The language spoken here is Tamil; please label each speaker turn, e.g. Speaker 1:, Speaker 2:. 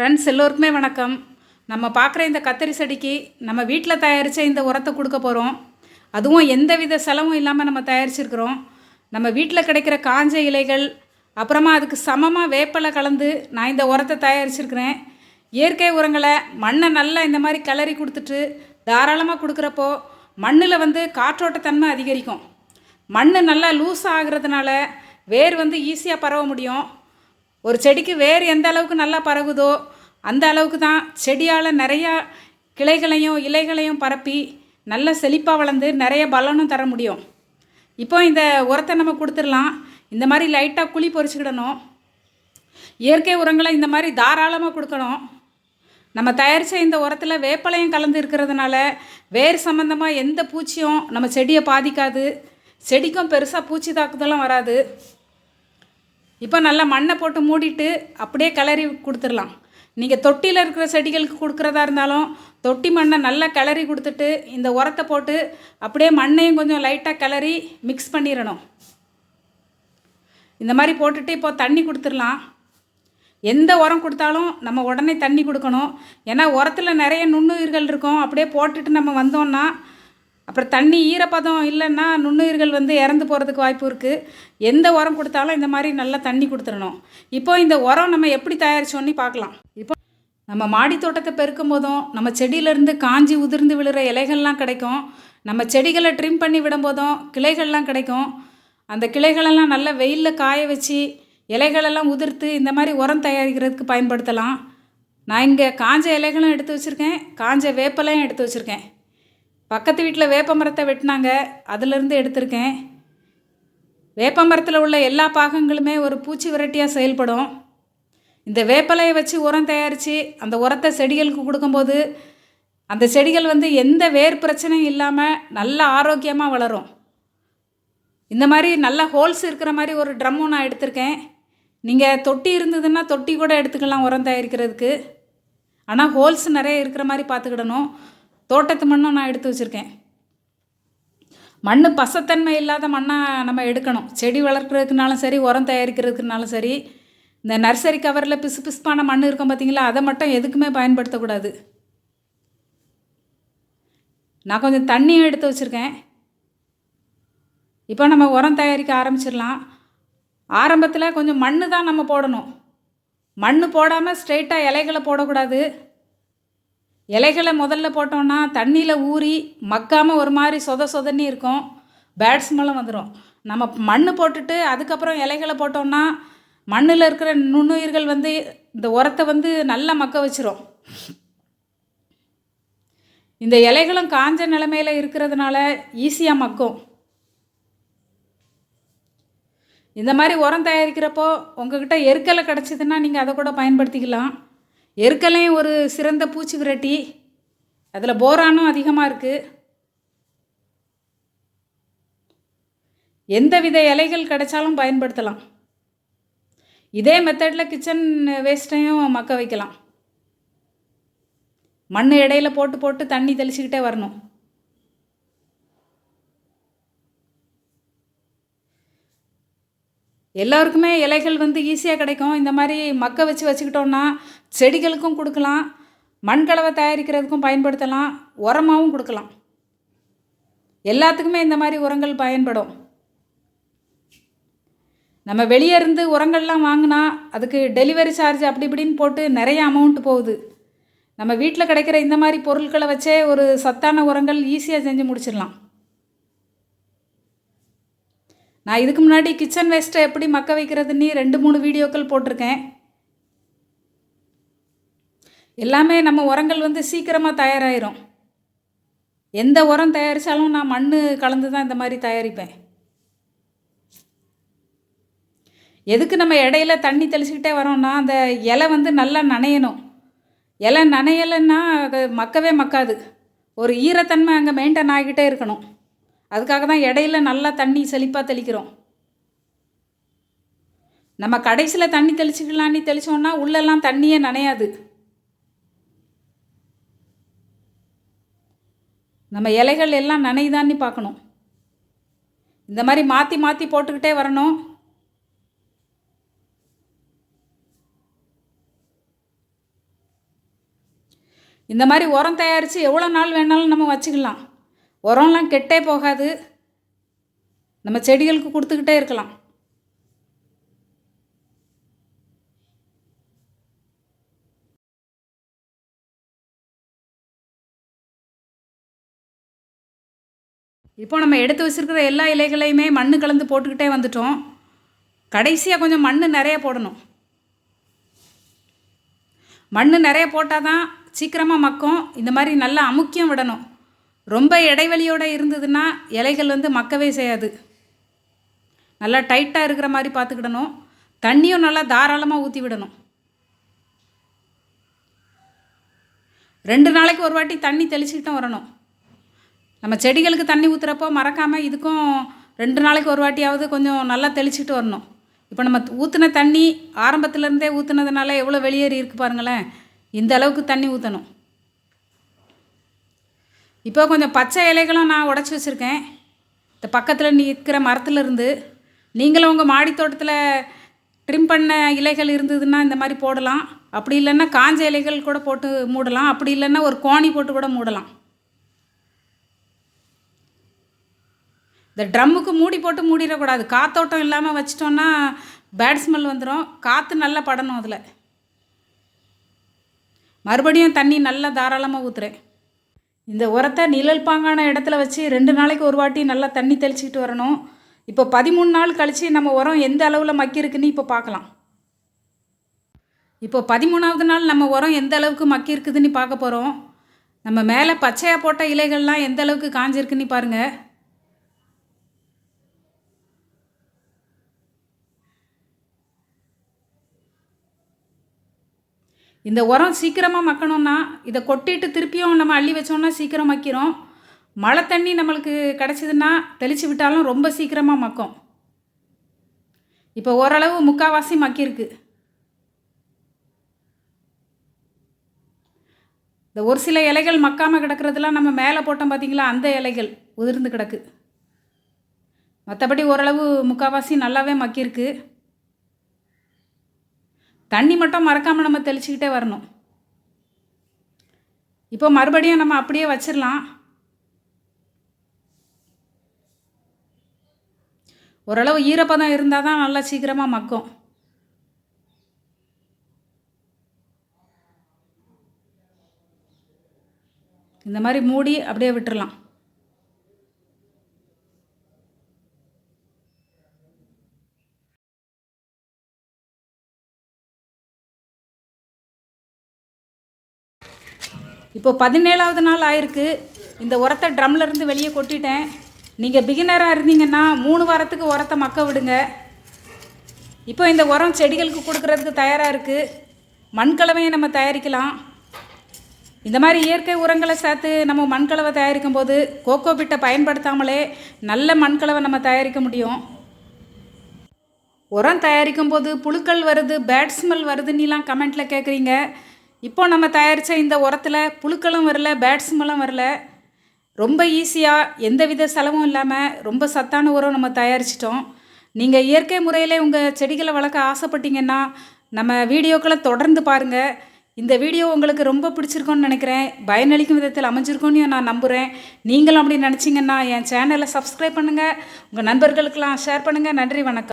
Speaker 1: ஃப்ரெண்ட்ஸ் எல்லோருக்குமே வணக்கம். நம்ம பார்க்குற இந்த கத்தரி செடிக்கு நம்ம வீட்டில் தயாரித்த இந்த உரத்தை கொடுக்க போகிறோம். அதுவும் எந்த வித செலவும் இல்லாமல் நம்ம தயாரிச்சிருக்கிறோம். நம்ம வீட்டில் கிடைக்கிற காஞ்ச இலைகள் அப்புறமா அதுக்கு சமமாக வேப்பலை கலந்து நான் இந்த உரத்தை தயாரிச்சிருக்கிறேன். இயற்கை உரங்களை மண்ணை நல்லா இந்த மாதிரி கிளறி கொடுத்துட்டு தாராளமாக கொடுக்குறப்போ மண்ணில் வந்து காற்றோட்டத்தன்மை அதிகரிக்கும். மண் நல்லா லூஸ் ஆகுறதுனால வேர் வந்து ஈஸியாக பரவ முடியும். ஒரு செடிக்கு வேர் எந்த அளவுக்கு நல்லா பரவுதோ அந்த அளவுக்கு தான் செடியால் நிறையா கிளைகளையும் இலைகளையும் பரப்பி நல்ல செழிப்பாக வளர்ந்து நிறைய பலனும் தர முடியும். இப்போ இந்த உரத்தை நம்ம கொடுத்துடலாம். இந்த மாதிரி லைட்டாக குழி பொறிச்சுக்கிடணும். இயற்கை உரங்களை இந்த மாதிரி தாராளமாக கொடுக்கணும். நம்ம தயாரித்த இந்த உரத்தில் வேப்பலையும் கலந்து இருக்கிறதுனால வேர் சம்மந்தமாக எந்த பூச்சியும் நம்ம செடியை பாதிக்காது. செடிக்கும் பெருசாக பூச்சி தாக்குதலும் வராது. இப்போ நல்லா மண்ணை போட்டு மூடிட்டு அப்படியே கிளறி கொடுத்துடலாம். நீங்கள் தொட்டியில் இருக்கிற செடிகளுக்கு கொடுக்குறதா இருந்தாலும் தொட்டி மண்ணை நல்லா கிளறி கொடுத்துட்டு இந்த உரத்தை போட்டு அப்படியே மண்ணையும் கொஞ்சம் லைட்டாக கிளறி மிக்ஸ் பண்ணிடணும். இந்த மாதிரி போட்டுட்டு இப்போ தண்ணி கொடுத்துடலாம். எந்த உரம் கொடுத்தாலும் நம்ம உடனே தண்ணி கொடுக்கணும். ஏன்னா உரத்தில் நிறைய நுண்ணுயிர்கள் இருக்கும். அப்படியே போட்டுட்டு நம்ம வந்தோம்னா அப்புறம் தண்ணி ஈரப்பதம் இல்லைன்னா நுண்ணுயிர்கள் வந்து இறந்து போகிறதுக்கு வாய்ப்பு இருக்குது எந்த உரம் கொடுத்தாலும் இந்த மாதிரி நல்லா தண்ணி கொடுத்துடணும். இப்போ இந்த உரம் நம்ம எப்படி தயாரிச்சோன்னு பார்க்கலாம். இப்போ நம்ம மாடி தோட்டத்தை பெருக்கும் போதும் நம்ம செடியிலேருந்து காஞ்சி உதிர்ந்து விழுற இலைகள்லாம் கிடைக்கும். நம்ம செடிகளை ட்ரிம் பண்ணி விடும்போதும் கிளைகள்லாம் கிடைக்கும். அந்த கிளைகளெல்லாம் நல்லா வெயிலில் காய வச்சு இலைகளெல்லாம் உதிர்த்து இந்த மாதிரி உரம் தயாரிக்கிறதுக்கு பயன்படுத்தலாம். நான் இங்கே காஞ்ச இலைகளும் எடுத்து வச்சுருக்கேன். காஞ்ச வேப்பலையும் எடுத்து வச்சுருக்கேன். பக்கத்து வீட்டில் வேப்ப மரத்தை வெட்டினாங்க. அதிலிருந்து எடுத்திருக்கேன். வேப்ப மரத்தில் உள்ள எல்லா பாகங்களுமே ஒரு பூச்சி விரட்டியாக செயல்படும். இந்த வேப்பலையை வச்சு உரம் தயாரித்து அந்த உரத்தை செடிகளுக்கு கொடுக்கும்போது அந்த செடிகள் வந்து எந்த வேர் பிரச்சனையும் இல்லாமல் நல்ல ஆரோக்கியமாக வளரும். இந்த மாதிரி நல்ல ஹோல்ஸ் இருக்கிற மாதிரி ஒரு ட்ரம்மும் நான் எடுத்திருக்கேன். நீங்கள் தொட்டி இருந்ததுன்னா தொட்டி கூட எடுத்துக்கலாம் உரம் தயாரிக்கிறதுக்கு. ஆனால் ஹோல்ஸ் நிறைய இருக்கிற மாதிரி பார்த்துக்கிடணும். தோட்டத்து மண்ணும் நான் எடுத்து வச்சுருக்கேன். மண் பசத்தன்மை இல்லாத மண்ணாக நம்ம எடுக்கணும். செடி வளர்க்குறதுக்குனாலும் சரி உரம் தயாரிக்கிறதுக்குனாலும் சரி இந்த நர்சரி கவரில் பிசு பிசுப்பான மண் இருக்கும் பார்த்தீங்களா அதை மட்டும் எதுக்குமே பயன்படுத்தக்கூடாது. நான் கொஞ்சம் தண்ணியும் எடுத்து வச்சுருக்கேன். இப்போ நம்ம உரம் தயாரிக்க ஆரம்பிச்சிடலாம். ஆரம்பத்தில் கொஞ்சம் மண் தான் நம்ம போடணும். மண் போடாமல் ஸ்ட்ரெயிட்டாக இலைகளை போடக்கூடாது. இலைகளை முதல்ல போட்டோன்னா தண்ணியில் ஊறி மக்காமல் ஒரு மாதிரி சொத சொதன்னு இருக்கும். பேட் ஸ்மெல்லும் வந்துடும் நம்ம மண் போட்டுட்டு அதுக்கப்புறம் இலைகளை போட்டோம்னா மண்ணில் இருக்கிற நுண்ணுயிர்கள் வந்து இந்த உரத்தை வந்து நல்லா மக்க வச்சிரும். இந்த இலைகளும் காஞ்ச நிலமையில் இருக்கிறதுனால ஈஸியாக மக்கும். இந்த மாதிரி உரம் தயாரிக்கிறப்போ உங்ககிட்ட எருக்கலை கிடச்சிதுன்னா நீங்கள் அதை கூட பயன்படுத்திக்கலாம். எருக்கலையும் ஒரு சிறந்த பூச்சி விரட்டி. அதில் போரானும் அதிகமாக இருக்குது எந்த வித இலைகள் கிடைச்சாலும் பயன்படுத்தலாம். இதே மெத்தடில் கிச்சன் வேஸ்ட்டையும் மக்க வைக்கலாம். மண் இடையில போட்டு போட்டு தண்ணி தெளிச்சுக்கிட்டே வரணும். எல்லாருக்குமே இலைகள் வந்து ஈஸியாக கிடைக்கும். இந்த மாதிரி மக்க வச்சு வச்சுக்கிட்டோன்னா செடிகளுக்கும் கொடுக்கலாம். மண்கலவை தயாரிக்கிறதுக்கும் பயன்படுத்தலாம். உரமாகவும் கொடுக்கலாம். எல்லாத்துக்குமே இந்த மாதிரி உரங்கள் பயன்படும். நம்ம வெளியே இருந்து உரங்கள்லாம் வாங்கினா அதுக்கு டெலிவரி சார்ஜ் அப்படி இப்படின்னு போட்டு நிறைய அமௌண்ட் போகுது. நம்ம வீட்டில் கிடைக்கிற இந்த மாதிரி பொருட்களை வச்சே ஒரு சத்தான உரங்கள் ஈஸியாக செஞ்சு முடிச்சிடலாம். நான் இதுக்கு முன்னாடி கிச்சன் வேஸ்ட்டை எப்படி மக்க வைக்கிறதுன்னு ரெண்டு மூணு வீடியோக்கள் போட்டிருக்கேன். எல்லாமே நம்ம உரங்கள் வந்து சீக்கிரமாக தயாராகிரும் எந்த உரம் தயாரித்தாலும் நான் மண் கலந்து தான் இந்த மாதிரி தயாரிப்பேன். எதுக்கு நம்ம இடையில தண்ணி தெளிச்சுக்கிட்டே வரோம்னா அந்த இலை வந்து நல்லா நனையணும். இலை நனையலைன்னா அது மக்கவே மக்காது. ஒரு ஈரத்தன்மை அங்கே மெயின்டைன் ஆகிக்கிட்டே இருக்கணும். அதுக்காக தான் இடையில நல்லா தண்ணி செழிப்பாக தெளிக்கிறோம். நம்ம கடைசியில் தண்ணி தெளிச்சுக்கலான்னு தெளித்தோன்னா உள்ளெல்லாம் தண்ணியே நனையாது. நம்ம இலைகள் எல்லாம் நனையுதான்னு பார்க்கணும். இந்த மாதிரி மாற்றி மாற்றி போட்டுக்கிட்டே வரணும். இந்த மாதிரி உரம் தயாரித்து எவ்வளோ நாள் வேணாலும் நம்ம வச்சுக்கலாம். உரம்லாம் கெட்டே போகாது. நம்ம செடிகளுக்கு கொடுத்துக்கிட்டே இருக்கலாம். இப்போ நம்ம எடுத்து வச்சுருக்கிற எல்லா இலைகளையுமே மண் கலந்து போட்டுக்கிட்டே வந்துட்டோம். கடைசியாக கொஞ்சம் மண் நிறைய போடணும். மண் நிறைய போட்டால் தான் சீக்கிரமாக மக்கும். இந்த மாதிரி நல்லா அமுக்கியம் விடணும். ரொம்ப இடைவெளியோடு இருந்ததுன்னா இலைகள் வந்து மக்கவே செய்யாது. நல்லா டைட்டாக இருக்கிற மாதிரி பார்த்துக்கிடணும். தண்ணியும் நல்லா தாராளமாக ஊற்றி விடணும். ரெண்டு நாளைக்கு ஒரு வாட்டி தண்ணி தெளிச்சுக்கிட்டும் வரணும். நம்ம செடிகளுக்கு தண்ணி ஊற்றுறப்போ மறக்காமல் இதுக்கும் ரெண்டு நாளைக்கு ஒரு வாட்டியாவது கொஞ்சம் நல்லா தெளிச்சுக்கிட்டு வரணும். இப்போ நம்ம ஊற்றின தண்ணி ஆரம்பத்துலேருந்தே ஊற்றுனதுனால எவ்வளோ வெளியேறி இருக்கு பாருங்களேன். இந்த அளவுக்கு தண்ணி ஊற்றணும் இப்போ கொஞ்சம் பச்சை இலைகளும் நான் உடச்சி வச்சுருக்கேன். இந்த பக்கத்தில் நிற்கிற மரத்துலேருந்து நீங்களும் உங்கள் மாடி தோட்டத்தில் ட்ரிம் பண்ண இலைகள் இருந்ததுன்னா இந்த மாதிரி போடலாம். அப்படி இல்லைன்னா காஞ்ச இலைகள் கூட போட்டு மூடலாம். அப்படி இல்லைன்னா ஒரு கோணி போட்டு கூட மூடலாம். இந்த ட்ரம்முக்கு மூடி போட்டு மூடிடக்கூடாது. காத்தோட்டம் இல்லாமல் வச்சிட்டோன்னா பேட் ஸ்மெல் வந்துடும் காற்று நல்லா படணும் அதில். மறுபடியும் தண்ணி நல்லா தாராளமாக ஊற்றுறேன் இந்த உரத்தை நிழல் பாங்கான இடத்துல வச்சு ரெண்டு நாளைக்கு ஒரு வாட்டி நல்லா தண்ணி தெளிச்சிக்கிட்டு வரணும். இப்போ பதிமூணு நாள் கழித்து நம்ம உரம் எந்த அளவில் மக்கியிருக்குன்னு இப்போ பார்க்கலாம். இப்போ பதிமூணாவது நாள் நம்ம உரம் எந்த அளவுக்கு மக்கியிருக்குதுன்னு பார்க்க போகிறோம் நம்ம மேலே பச்சையாக போட்ட இலைகள்லாம் எந்த அளவுக்கு காஞ்சிருக்குன்னு பாருங்கள் இந்த உரம் சீக்கிரமாக மக்கணும்னா இதை கொட்டிட்டு திருப்பியும் நம்ம அள்ளி வச்சோம்னா சீக்கிரம் மக்கிறோம் மழை தண்ணி நம்மளுக்கு கிடச்சிதுன்னா தெளித்து விட்டாலும் ரொம்ப சீக்கிரமாக மக்கும். இப்போ ஓரளவு முக்கால்வாசி மக்கியிருக்கு. இந்த ஒரு சில இலைகள் மக்காமல் கிடக்கிறதுலாம் நம்ம மேலே போட்டோம் பார்த்தீங்களா அந்த இலைகள் உதிர்ந்து கிடக்கு. மற்றபடி ஓரளவு முக்கால்வாசி நல்லாவே மக்கியிருக்கு. தண்ணி மட்டும் மறக்காமல் நம்ம தெளிச்சுக்கிட்டே வரணும். இப்போ மறுபடியும் நம்ம அப்படியே வச்சிடலாம் ஓரளவு ஈரப்பதம் இருந்தால் தான் நல்லா சீக்கிரமாக மக்கும். இந்த மாதிரி மூடி அப்படியே விட்டுடலாம் இப்போ பதினேழாவது நாள் ஆயிருக்கு. இந்த உரத்தை ட்ரம்ல இருந்து வெளியே கொட்டிட்டேன். நீங்கள் பிகினராக இருந்தீங்கன்னா மூணு வாரத்துக்கு உரத்தை மக்க விடுங்க. இப்போ இந்த உரம் செடிகளுக்கு கொடுக்குறதுக்கு தயாராக இருக்குது மண்கலவையை நம்ம தயாரிக்கலாம். இந்த மாதிரி இயற்கை உரங்களை சேர்த்து நம்ம மண்கலவை தயாரிக்கும் போது கோகோ பிட்டை பயன்படுத்தாமலே நல்ல மண்கலவை நம்ம தயாரிக்க முடியும். உரம் தயாரிக்கும் போது புழுக்கள் வருது பேட் ஸ்மெல் வருதுன்னுலாம் கமெண்ட்டில் கேட்குறீங்க இப்போ நம்ம தயாரித்த இந்த உரத்தில் புழுக்களும் வரல பேட்ஸ்மெல்லாம் வரல. ரொம்ப ஈஸியாக எந்தவித செலவும் இல்லாமல் ரொம்ப சத்தான உரம் நம்ம தயாரிச்சிட்டோம். நீங்கள் இயற்கை முறையில் உங்கள் செடிகளை வளர்க்க ஆசைப்பட்டீங்கன்னா நம்ம வீடியோக்களை தொடர்ந்து பாருங்கள் இந்த வீடியோ உங்களுக்கு ரொம்ப பிடிச்சிருக்கோன்னு நினைக்கிறேன். பயனளிக்கும் விதத்தில் அமைஞ்சிருக்கோன்னு நான் நம்புகிறேன் நீங்களும் அப்படி நினச்சிங்கன்னா என் சேனலை சப்ஸ்கிரைப் பண்ணுங்கள் உங்கள் நண்பர்களுக்கெல்லாம் ஷேர் பண்ணுங்கள் நன்றி வணக்கம்.